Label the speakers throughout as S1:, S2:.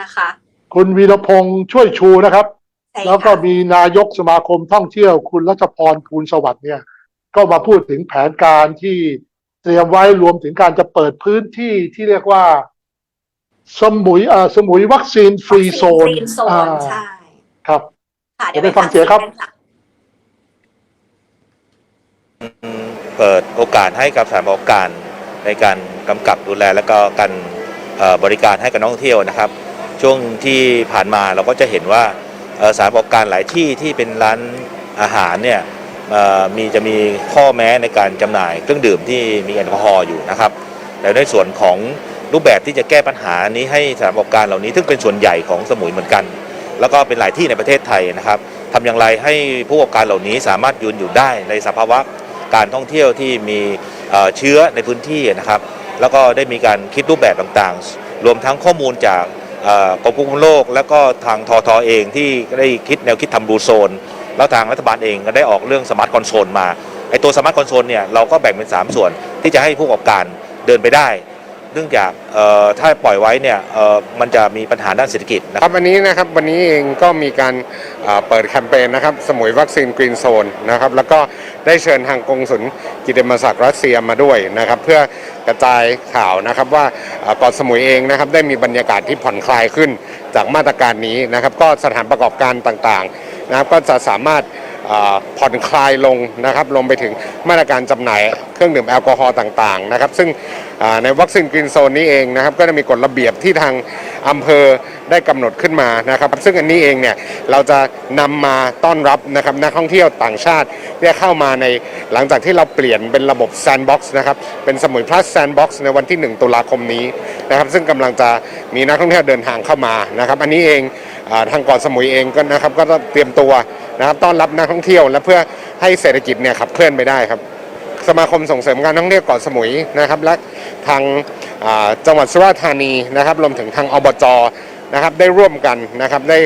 S1: นะคะ
S2: คุณวีรพงษ์ช่วยชูนะครับ
S1: ใช่
S2: แล้วก็
S1: ค่ะ
S2: มีนายกสมาคมท่องเที่ยว คุณรัชพรภูลสวัสดิ์เนี่ย ก็มาพูดถึงแผนการที่เตรียมไว้รวมถึงการจะเปิดพื้นที่ที่เรียกว่า สมุยอ่าสมุยวัคซีนฟรีโซน
S1: ฟรีโซ
S2: อ่าน
S1: ใช่
S2: ครับ
S1: ค่ะ
S2: เดี๋ยวไปฟังเสียงครับ
S1: กันค่ะ
S3: เปิดโอกาสให้กับสถานบริการในการกำกับดูแลและก็การเอ่อบริการให้กับนักท่องเที่ยวนะครับ ช่วงที่ผ่านมาเราก็จะเห็นว่าเอ่อสถานบการหลายที่ที่เป็นร้านอาหารเนี่ยมีจะมีข้อแม้ในการจำหน่ายเครื่องดื่มที่มีแอลกอฮอล์อยู่นะครับแต่ในส่วนของรูปแบบที่จะแก้ปัญหานี้ให้สถานบริการเหล่านี้ซึ่งเป็นส่วนใหญ่ของสมุยเหมือนกัน แล้วก็เป็นหลายที่ในประเทศไทยนะครับทำอย่างไรให้ผู้ประกอบการเหล่านี้สามารถยืนอยู่ได้ในสภาวะการท่องเที่ยวที่มีเชื้อในพื้นที่นะครับ แล้วก็ได้มีการคิดรูปแบบต่างๆ รวมทั้งข้อมูลจาก กรมควบคุมโรคแล้วก็ทางทอทอเองที่ได้คิดแนวคิดทำบลูโซน แล้วทางรัฐบาลเองก็ได้ออกเรื่องสมาร์ทคอนโซลมาไอตัวสมาร์ทคอนโซลเนี่ยเราก็แบ่งเป็น 3 ส่วนที่จะให้ผู้ประกอบการเดินไปได้ เนื่องจากถ้าปล่อยไว้เนี่ยมันจะมีปัญหาด้านเศรษฐกิจนะ
S4: ครับวันนี้นะครับวันนี้เองก็มีการเปิดแคมเปญนะครับสมุยวัคซีนกรีนโซนนะครับแล้วก็ได้เชิญทางกงสุลกิติมศักดิ์รัสเซียมาด้วยนะครับเพื่อกระจายข่าวนะครับว่าเอ่อเกาะสมุยเองนะครับได้มีบรรยากาศที่ผ่อนคลายขึ้นจากมาตรการนี้นะครับก็สถานประกอบการต่างๆนะครับก็จะสามารถ ผ่อนคลายลงนะครับลงไปถึงมาตรการจำหน่ายเครื่องดื่มแอลกอฮอล์ต่างๆนะครับซึ่งในวัคซีนกรีนโซนนี้เองนะครับก็จะมีกฎระเบียบที่ทางอำเภอได้กำหนดขึ้นมานะครับ ซึ่งอันนี้เองเนี่ยเราจะนำมาต้อนรับนะครับนักท่องเที่ยวต่างชาติที่เข้ามาในหลังจากที่เราเปลี่ยนเป็นระบบแซนด์บ็อกซ์นะครับเป็นสมุยพลัสแซนด์บ็อกซ์ในวันที่ 1 ตุลาคมนี้นะครับซึ่งกำลังจะมีนักท่องเที่ยวเดินทางเข้ามานะครับ อันนี้เอง ทางเกาะสมุยเองก็นะครับก็เตรียมตัวนะครับต้อนรับนักท่องเที่ยว และเพื่อให้เศรษฐกิจเนี่ยขับเคลื่อนไปได้ครับ สมาคมส่งเสริมการท่องเที่ยวเกาะสมุยนะครับและทางจังหวัดสุราษฎร์ธานีนะครับรวมถึงทางอบจนะครับได้ร่วมกันนะครับได้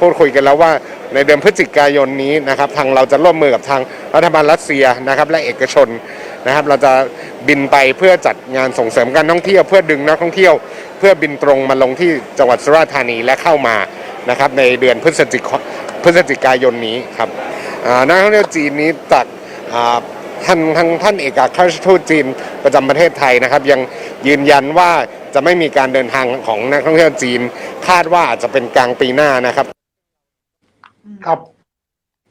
S4: พูดคุยกันแล้วว่าในเดือนพฤศจิกายนนี้นะครับทางเราจะร่วมมือกับทางรัฐบาลรัสเซียนะครับและเอกชนนะครับเราจะบินไปเพื่อจัดงานส่งเสริมการท่องเที่ยว เพื่อดึงนักท่องเที่ยว เพื่อบินตรงมาลงที่จังหวัดสุราษฎร์ธานีและเข้ามา นะครับในเดือนพฤศจิกพฤศจิกายนนี้ครับอ่านักท่องเที่ยวจีนนี้จากอ่าท่านทางท่านเอกอัครราชทูตจีนประจำประเทศไทยนะครับ ยังยืนยันว่าจะไม่มีการเดินทางของนักท่องเที่ยวจีน คาดว่าอาจจะเป็นกลางปีหน้านะครับ
S2: ครับ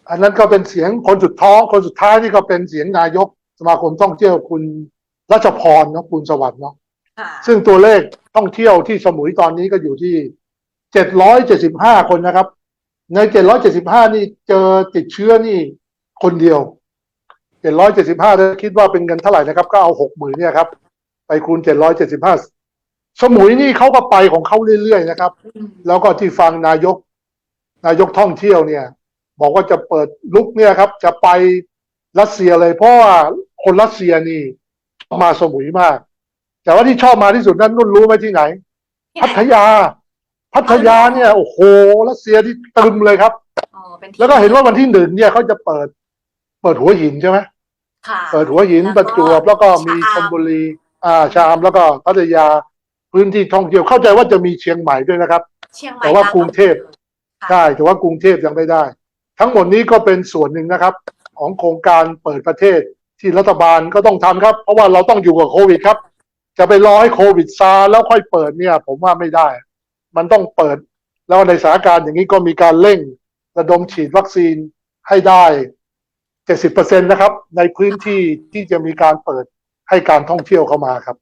S2: อันนั้นก็เป็นเสียงคนสุดท้องคนสุดท้ายนี่ก็เป็นเสียงนายกสมาคมท่องเที่ยวคุณรัชพรเนาะคุณสวัสดิ์เนาะ
S1: ค่ะ
S2: ซึ่งตัวเลขท่องเที่ยวที่สมุยตอนนี้ก็อยู่ที่ 775คนนะครับ ใน775นี่เจอติดเชื้อนี่คนเดียว775ถ้าคิดว่าเป็นเงินเท่าไหร่นะครับ ก็เอา60,000เนี่ยครับ ไปคูณ775สมุยนี่เขาก็ไปของเขาเรื่อยๆนะครับ แล้วก็ที่ฟังนายก นายกท่องเที่ยวเนี่ย บอกว่าจะเปิดลุกเนี่ยครับ จะไปรัสเซียเลยเพราะว่าคนรัสเซียนี่มาสมุยมาก แต่ว่าที่ชอบมาที่สุดนั้นนุ่นรู้ไหมที่ไหน พัทยา พัทยาเนี่ยโอ้โหรัสเซียที่ตึมเลยครับ
S1: อ๋อเป็นที่
S2: แล้วก็เห็นว่าวันที่หนึ่งเนี่ยเขาจะเปิด เปิดหัวหินใช่ไหม
S1: ค่ะ
S2: เปิดหัวหินประจวบแล้วก็มีชลบุรี อ่าชามแล้วก็พัทยาพื้นที่ท่องเที่ยวเข้าใจว่าจะมีเชียงใหม่ด้วยนะครับ
S1: เชียงใหม่
S2: แต่ว่ากรุงเทพ
S1: ค่ะ
S2: ใช่แต่ว่ากรุงเทพยังไม่ได้ ทั้งหมดนี้ก็เป็นส่วนหนึ่งนะครับ ของโครงการเปิดประเทศที่รัฐบาลก็ต้องทำครับ เพราะว่าเราต้องอยู่กับโควิดครับ จะไปรอให้โควิดซาแล้วค่อยเปิดเนี่ย ผมว่าไม่ได้ มันต้องเปิด แล้วในสถานการณ์อย่างนี้ก็มีการเร่งระดมฉีดวัคซีนให้ได้70%นะครับ ในพื้นที่ที่จะมีการเปิดให้การท่องเที่ยวเข้ามาครับ